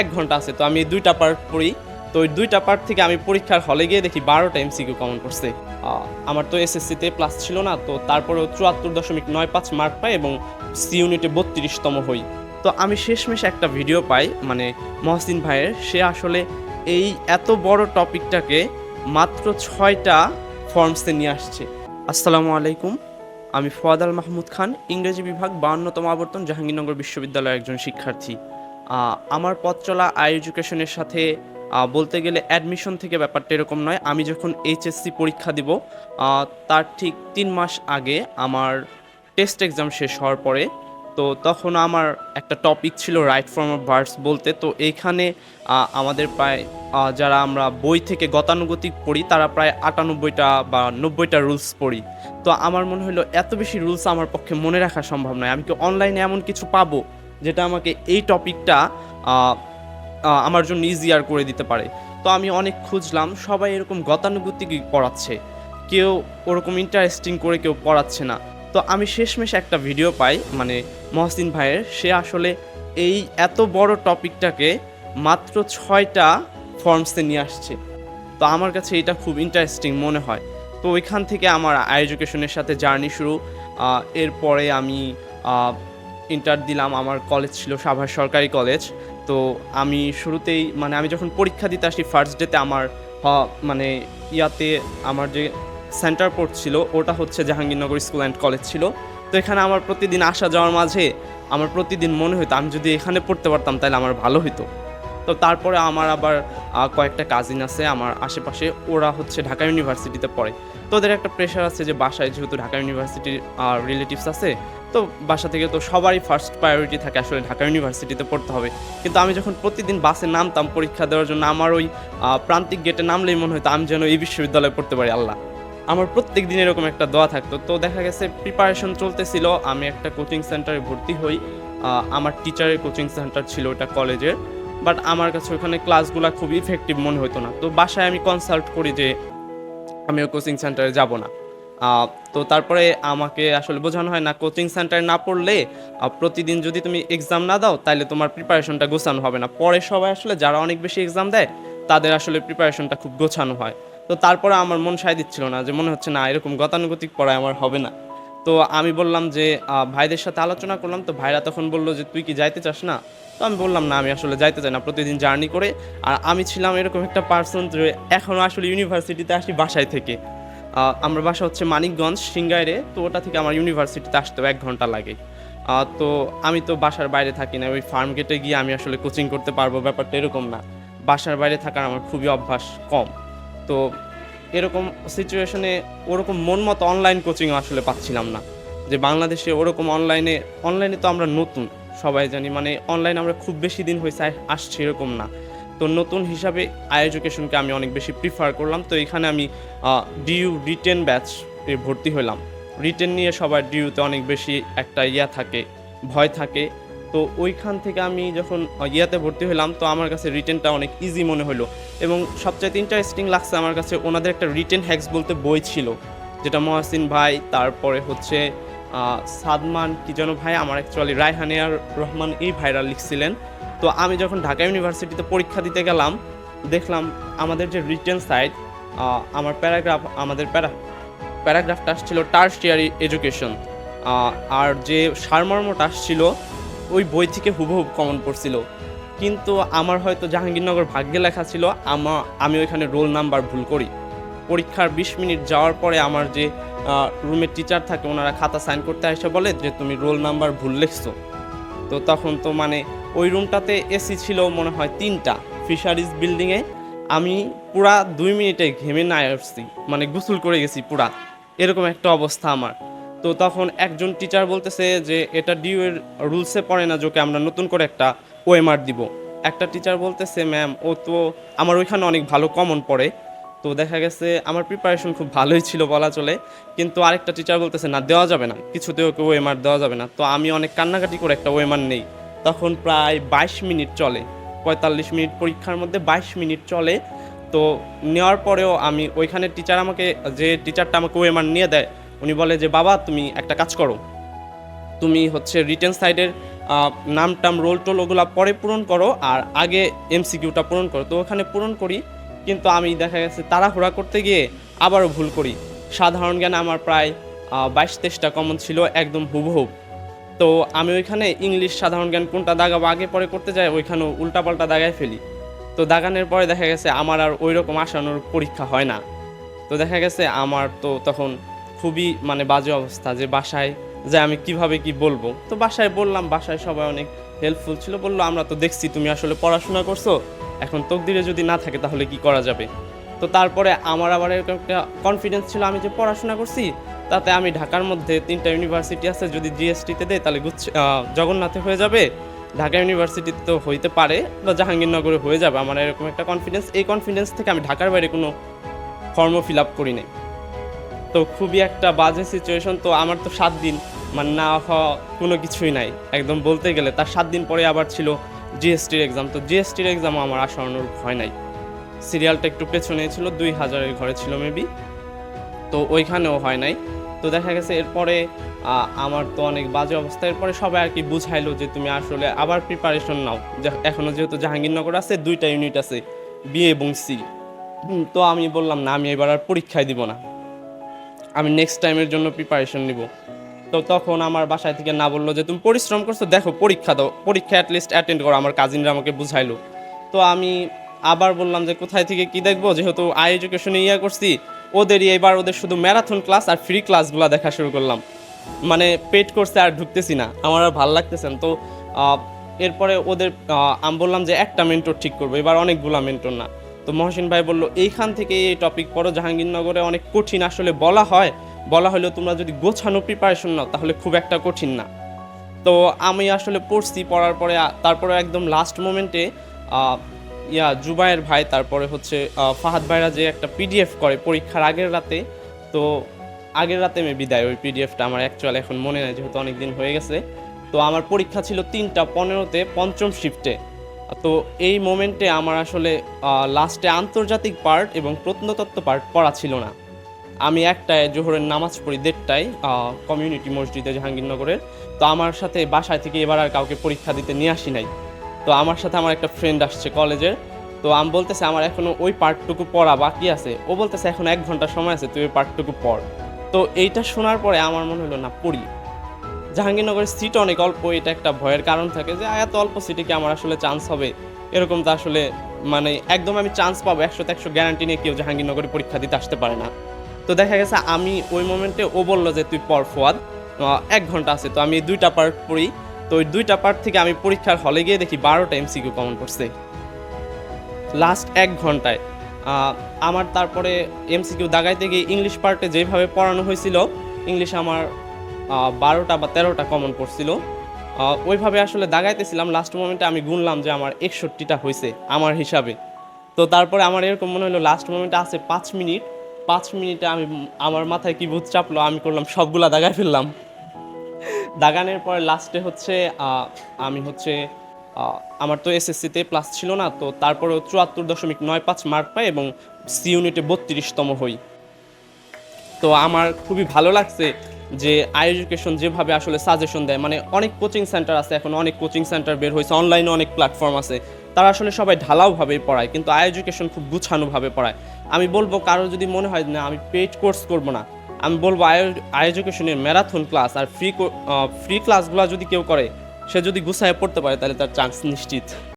এক ঘণ্টা আছে। তো আমি দুইটা পার্ট পড়ি। তো ওই দুইটা পার্ট থেকে আমি পরীক্ষার হলে গিয়ে দেখি বারোটা এমসিকিউ কমন করছে। আমার তো এসএসসিতে প্লাস ছিল না, তো তারপরেও চুয়াত্তর দশমিক নয় পাঁচ মার্ক পাই এবং সি ইউনিটে বত্রিশতম হই। তো আমি শেষমেশ একটা ভিডিও পাই মানে মহসিন ভাইয়ের। সে আসলে এই এত বড় টপিকটাকে মাত্র ছয়টা ফর্মসে নিয়ে আসছে। আসসালামু আলাইকুম, আমি ফোয়াদ আল মাহমুদ খান, ইংরেজি বিভাগ বাউন্নতম আবর্তন, জাহাঙ্গীরনগর বিশ্ববিদ্যালয়ের একজন শিক্ষার্থী। আমার পথ চলা আই এডুকেশনের সাথে বলতে গেলে অ্যাডমিশন থেকে ব্যাপারটা এরকম নয়। আমি যখন এইচএসসি পরীক্ষা দিব তার ঠিক তিন মাস আগে আমার টেস্ট এক্সাম শেষ হওয়ার পরে, তো তখন আমার একটা টপিক ছিল রাইট ফর্ম অফ ভার্স বলতে। তো এইখানে আমাদের প্রায় যারা আমরা বই থেকে গতানুগতিক পড়ি, তারা প্রায় আটানব্বইটা বা নব্বইটা রুলস পড়ি। তো আমার মনে হলো, এত বেশি রুলস আমার পক্ষে মনে রাখা সম্ভব নয়। আমি কি অনলাইনে এমন কিছু পাবো? যেটা আমাকে এই টপিকটা আমার জন্য ইজিয়ার করে দিতে পারে। তো আমি অনেক খুঁজলাম, সবাই এরকম গতানুগতিক পড়াচ্ছে। কেউ ওরকম ইন্টারেস্টিং করে কেউ পড়াচ্ছে না। তো আমি শেষমেশ একটা ভিডিও পাই মানে মহসিন ভাইয়ের। সে আসলে এই এত বড় টপিকটাকে মাত্র ছয়টা ফর্মসে নিয়ে আসছে। তো আমার কাছে এটা খুব ইন্টারেস্টিং মনে হয়। তো ওইখান থেকে আমার এডুকেশনের সাথে জার্নি শুরু। এরপরে আমি ইন্টার দিলাম, আমার কলেজ ছিল সাভার সরকারি কলেজ তো আমি শুরুতেই মানে আমি যখন পরীক্ষা দিতে আসি ফার্স্ট ডেতে আমার মানে ইয়াতে আমার যে সেন্টার পড়ছিল ওটা হচ্ছে জাহাঙ্গীরনগর স্কুল অ্যান্ড কলেজ ছিল। তো এখানে আমার প্রতিদিন আসা যাওয়ার মাঝে, আমার প্রতিদিন মনে হতো আমি যদি এখানে পড়তে পারতাম তাহলে আমার ভালো হতো তো তারপরে আমার আবার কয়েকটা কাজিন আছে, আমার আশেপাশে। ওরা হচ্ছে ঢাকা ইউনিভার্সিটিতে পড়ে। তো ওদের একটা প্রেশার আছে যে বাসায় যেহেতু ঢাকা ইউনিভার্সিটির রিলেটিভস আছে, তো বাসা থেকে তো সবারই ফার্স্ট প্রায়োরিটি থাকে আসলে ঢাকা ইউনিভার্সিটিতে পড়তে হবে। কিন্তু আমি যখন প্রতিদিন বাসে নামতাম পরীক্ষা দেওয়ার জন্য, আমার ওই প্রান্তিক গেটে নামলেই মনে হতো আমি যেন এই বিশ্ববিদ্যালয়ে পড়তে পারি, আল্লাহ। আমার প্রত্যেক দিন এরকম একটা দোয়া থাকতো। তো দেখা গেছে প্রিপারেশন চলতেছিল, আমি একটা কোচিং সেন্টারে ভর্তি হই। আমার টিচারের কোচিং সেন্টার ছিল ওটা কলেজের বাট আমার কাছে ওখানে ক্লাসগুলো খুব ইফেক্টিভ মনে হতো না। তো বাসায় আমি কনসাল্ট করি যে আমি ওই কোচিং সেন্টারে যাব না। তো তারপরে আমাকে আসলে বোঝানো হয় না কোচিং সেন্টারে না পড়লে প্রতিদিন যদি তুমি এক্সাম না দাও তাহলে তোমার প্রিপারেশনটা গোছানো হবে না। পরে সবাই আসলে যারা অনেক বেশি এক্সাম দেয়, তাদের আসলে প্রিপারেশনটা খুব গোছানো হয়। তো তারপরে আমার মন সায় দিচ্ছিল না যে মনে হচ্ছে না, এরকম গতানুগতিক পড়ায় আমার হবে না। তো আমি বললাম যে ভাইদের সাথে আলোচনা করলাম, তো ভাইরা তখন বলল যে, তুই কি যাইতে চাস না? তো আমি বললাম, না, আমি আসলে যাইতে চাই না, প্রতিদিন জার্নি করে। আর আমি ছিলাম এরকম একটা পার্সন যে এখনও আসলে ইউনিভার্সিটিতে আসি বাসায় থেকে। আমার বাসা হচ্ছে মানিকগঞ্জ, সিঙ্গাইরে, তো ওটা থেকে আমার ইউনিভার্সিটিতে আসতেও এক ঘণ্টা লাগে। তো আমি তো বাসার বাইরে থাকি না, ওই ফার্ম গেটে গিয়ে আমি আসলে কোচিং করতে পারব, ব্যাপারটা এরকম না। বাসার বাইরে থাকার আমার খুবই অভ্যাস কম। তো এরকম সিচুয়েশনে ওরকম মন মতো অনলাইন কোচিং আসলে পাচ্ছিলাম না। যে বাংলাদেশে ওরকম অনলাইনে অনলাইনে তো আমরা নতুন, সবাই জানি। মানে অনলাইন আমরা খুব বেশি দিন হয়েছে আস- আসছে এরকম না। তো নতুন হিসাবে আই এডুকেশনকে আমি অনেক বেশি প্রিফার করলাম। তো এখানে আমি ডিইউ রিটেন ব্যাচ ভর্তি হলাম। রিটেন নিয়ে সবার ডিউতে অনেক বেশি একটা ইয়া থাকে, ভয় থাকে। তো ওইখান থেকে আমি যখন ইয়াতে ভর্তি হলাম তো আমার কাছে রিটেনটা অনেক ইজি মনে হলো এবং সবচাইতে ইন্টারেস্টিং লাগছে আমার কাছে ওনাদের একটা রিটেন হ্যাক্স বলতে বই ছিল, যেটা মহাসিন ভাই, তারপরে হচ্ছে সাদমান, কি যেন ভাই, আমার অ্যাকচুয়ালি রায়হানিয়ার রহমান এই ভাইরা লিখছিলেন। তো আমি যখন ঢাকা ইউনিভার্সিটিতে পরীক্ষা দিতে গেলাম, দেখলাম আমাদের যে রিটেন সাইট আমার প্যারাগ্রাফ আমাদের প্যারা প্যারাগ্রাফটা আসছিল টার্সিয়ারি এডুকেশন আর যে সারমর্মটা আসছিল ওই বই থেকে হুবহুব কমন পড়ছিল। কিন্তু আমার হয়তো জাহাঙ্গীরনগর ভাগ্যে লেখা ছিল, আমা, আমি ওইখানে রোল নাম্বার ভুল করি। পরীক্ষার বিশ মিনিট যাওয়ার পরে আমার যে রুমের টিচার থাকে, ওনারা খাতা সাইন করতে এসে বলে যে, তুমি রোল নাম্বার ভুল লিখছো। তো তখন তো মানে ওই রুমটাতে এসি ছিল মনে হয় তিনটা ফিশারিজ বিল্ডিংয়ে আমি পুরা দুই মিনিটে ঘেমে না আসছি মানে গোসল করে গেছি পুরা। এরকম একটা অবস্থা আমার। তো তখন একজন টিচার বলতেছে যে এটা ডিউ এর রুলসে পড়ে না যোকে আমরা নতুন করে একটা ওএমআর দিব। একটা টিচার বলতেছে ম্যাম ও তো আমার ওইখানে অনেক ভালো কমন পড়ে। তো দেখা গেছে আমার প্রিপারেশন খুব ভালোই ছিল বলা চলে, কিন্তু আরেকটা টিচার বলতেছে, না, দেওয়া যাবে না। কিছুতে ওকে ওএমআর দেওয়া যাবে না। তো আমি অনেক কান্নাকাটি করে একটা ওএমআর নেই। তখন প্রায় বাইশ মিনিট চলে, পঁয়তাল্লিশ মিনিট পরীক্ষার মধ্যে বাইশ মিনিট চলে। তো নেওয়ার পরেও আমি ওইখানে টিচার আমাকে, যে টিচারটা আমাকে ওএমআর নিয়ে দেয় উনি বলে যে, বাবা, তুমি একটা কাজ করো। তুমি হচ্ছে রিটেন সাইডের নাম টাম রোল টোল ওগুলো পরে পূরণ করো আর আগে এমসিকিউটা পূরণ করো। তো ওখানে পূরণ করি, কিন্তু আমি দেখা গেছে তাড়াহুড়া করতে গিয়ে আবারও ভুল করি। সাধারণ জ্ঞানে আমার প্রায় বাইশ তেইশটা কমন ছিল, একদম হুবহুব তো আমি ওইখানে ইংলিশ সাধারণ জ্ঞান কোনটা দাগাবো, আগে পরে করতে যাই, ওইখানেও উল্টাপাল্টা দাগায় ফেলি। তো দাগানোর পরে দেখা গেছে আমার আর ওই রকম আসানোর পরীক্ষা হয় না। তো দেখা গেছে আমার তো তখন খুবই মানে বাজে অবস্থা যে বাসায় যে আমি কীভাবে কি বলব। তো বাসায় বললাম, বাসায় সবাই অনেক হেল্পফুল ছিল, বলল, আমরা তো দেখছি, তুমি আসলে পড়াশোনা করছ, এখন তকদিরে যদি না থাকে তাহলে কি করা যাবে? তো তারপরে আমার আবার এরকম একটা কনফিডেন্স ছিল, আমি যে পড়াশোনা করছি, তাতে আমি ঢাকার মধ্যে তিনটা ইউনিভার্সিটি আছে, যদি জিএসটিতে দেয়, তাহলে গুচ্ছ জগন্নাথে হয়ে যাবে। ঢাকা ইউনিভার্সিটিতে তো হইতে পারে, বা জাহাঙ্গীরনগরে হয়ে যাবে। আমার এরকম একটা কনফিডেন্স এই কনফিডেন্স থেকে আমি ঢাকার বাইরে কোনো ফর্ম ফিল আপ করি নাই। তো খুবই একটা বাজে সিচুয়েশন তো আমার তো সাত দিন মানে না হওয়া কোনো কিছুই নাই। একদম বলতে গেলে তার সাত দিন পরে আবার ছিল জিএসটির এক্সাম তো জিএসটির এক্সামও আমার আসা অনুরূপ হয় নাই। সিরিয়ালটা একটু পেছনে ছিল, দুই হাজারের ঘরে ছিল মেবি তো ওইখানেও হয় নাই। তো দেখা গেছে এরপরে আমার তো অনেক বাজে অবস্থা। এরপরে সবাই আর কি বুঝাইলো যে তুমি আসলে আবার প্রিপারেশন নাও। এখনও যেহেতু জাহাঙ্গীরনগর আছে, দুইটা ইউনিট আছে বি এবং সি তো আমি বললাম, না, আমি এবার আর পরীক্ষায় দিব না। আমি নেক্সট টাইমের জন্য প্রিপারেশন নিব। তো তখন আমার বাসায় থেকে না বলল যে, তুমি পরিশ্রম করছ? দেখো, পরীক্ষা দাও। পরীক্ষা অ্যাটলিস্ট অ্যাটেন্ড করো, আমার কাজিনরা আমাকে বুঝাইলো। তো আমি আবার বললাম যে, কোথায় থেকে কি দেখব? যেহেতু আই এডুকেশনে ইয়া করছি, ওদেরই এবার ওদের শুধু ম্যারাথন ক্লাস আর ফ্রি ক্লাসগুলো দেখা শুরু করলাম। মানে পেট করছে আর ঢুকতেছি না, আমার আর ভালো লাগতেছেন তো এরপরে ওদের আমি বললাম যে, একটা মেন্টর ঠিক করব। এবার অনেকগুলা মেন্টর না। তো মহসিন ভাই বলল, এইখান থেকে এই টপিক পড়ো। জাহাঙ্গীরনগরে অনেক কঠিন আসলে বলা হয়। বলা হলেও তোমরা যদি গোছানো প্রিপারেশন নাও, তাহলে খুব একটা কঠিন না। তো আমি আসলে পড়ছি, পড়ার পরে, তারপরে একদম লাস্ট মোমেন্টে ইয়া, জুবায়ের ভাই, তারপরে হচ্ছে ফাহাদ ভাইরা যে একটা পিডিএফ করে পরীক্ষার আগের রাতে, তো আগের রাতে আমি বিদায়। ওই পিডিএফটা আমার অ্যাকচুয়ালি এখন মনে নেই, যেহেতু অনেক দিন হয়ে গেছে। তো আমার পরীক্ষা ছিল তিনটা পনেরোতে, পঞ্চম শিফটে তো এই মোমেন্টে আমার আসলে লাস্টে আন্তর্জাতিক পার্ট এবং প্রত্নতত্ত্ব পার্ট পড়া ছিল না। আমি একটায় জোহরের নামাজ পড়ি দেড়টায় কমিউনিটি মসজিদে জাহাঙ্গীরনগরের। তো আমার সাথে বাসায় থেকে এবার আর কাউকে পরীক্ষা দিতে নিয়ে আসি নাই। তো আমার সাথে আমার একটা ফ্রেন্ড আসছে কলেজের তো আমি বলতেছে, আমার এখনও ওই পার্টটুকু পড়া বাকি আছে। ও বলতেছে, এখন এক ঘণ্টা সময় আছে, তুই ওই পার্টটুকু পড়। তো এইটা শোনার পরে আমার মনে হলো, না, পড়ি। জাহাঙ্গীরনগরের সিট অনেক অল্প, এটা একটা ভয়ের কারণ থাকে যে এত অল্প সিটে কি আমার আসলে চান্স হবে? এরকম তো আসলে মানে একদম আমি চান্স পাবো, একশোতে একশো গ্যারান্টি নিয়ে কেউ জাহাঙ্গীরনগরে পরীক্ষা দিতে আসতে পারে না। তো দেখা গেছে আমি ওই মোমেন্টে ও বলল যে, তুই পর ফোয়াদ। এক ঘণ্টা আছে, তো আমি দুইটা পার্ট পড়ি। তো ওই দুইটা পার্ট থেকে আমি পরীক্ষার হলে গিয়ে দেখি বারোটা এমসিকিউ কমন করছে লাস্ট এক ঘন্টায়। আমার তারপরে এমসিকিউ দাগাইতে গিয়ে ইংলিশ পার্টে যেভাবে পড়ানো হয়েছিল ইংলিশ আমার বারোটা বা তেরোটা কমন পড়ছিল। ওইভাবে আসলে দাগাইতেছিলাম। লাস্ট মোমেন্টে আমি গুনলাম যে আমার একষট্টিটা হয়েছে আমার হিসাবে। তো তারপরে আমার এরকম মনে হলো লাস্ট মোমেন্টে আছে পাঁচ মিনিট। পাঁচ মিনিটে আমি আমার মাথায় কি ভূত চাপলো, আমি করলাম, সবগুলা দাগাই ফেললাম। দাগানের পরে লাস্টে হচ্ছে আমি হচ্ছে আমার তো এসএসসিতে প্লাস ছিল না, তো তারপরেও চুয়াত্তর দশমিক নয় পাঁচ মার্ক পাই এবং সি ইউনিটে বত্রিশতম হই। তো আমার খুবই ভালো লাগছে। যে আই এডুকেশন যেভাবে আসলে সাজেশন দেয় মানে অনেক কোচিং সেন্টার আছে, এখন অনেক কোচিং সেন্টার বের হয়েছে অনলাইনে অনেক প্ল্যাটফর্ম আছে। তারা আসলে সবাই ঢালাওভাবেই পড়ায়, কিন্তু আই এডুকেশন খুব গুছানোভাবে পড়ায়। আমি বলব কারও যদি মনে হয় না, আমি পেড কোর্স করব না, আমি বলব আই এডুকেশনের ম্যারাথন ক্লাস আর ফ্রি ফ্রি ক্লাসগুলো যদি কেউ করে, সে যদি গুছায় পড়তে পারে, তাহলে তার চান্স নিশ্চিত।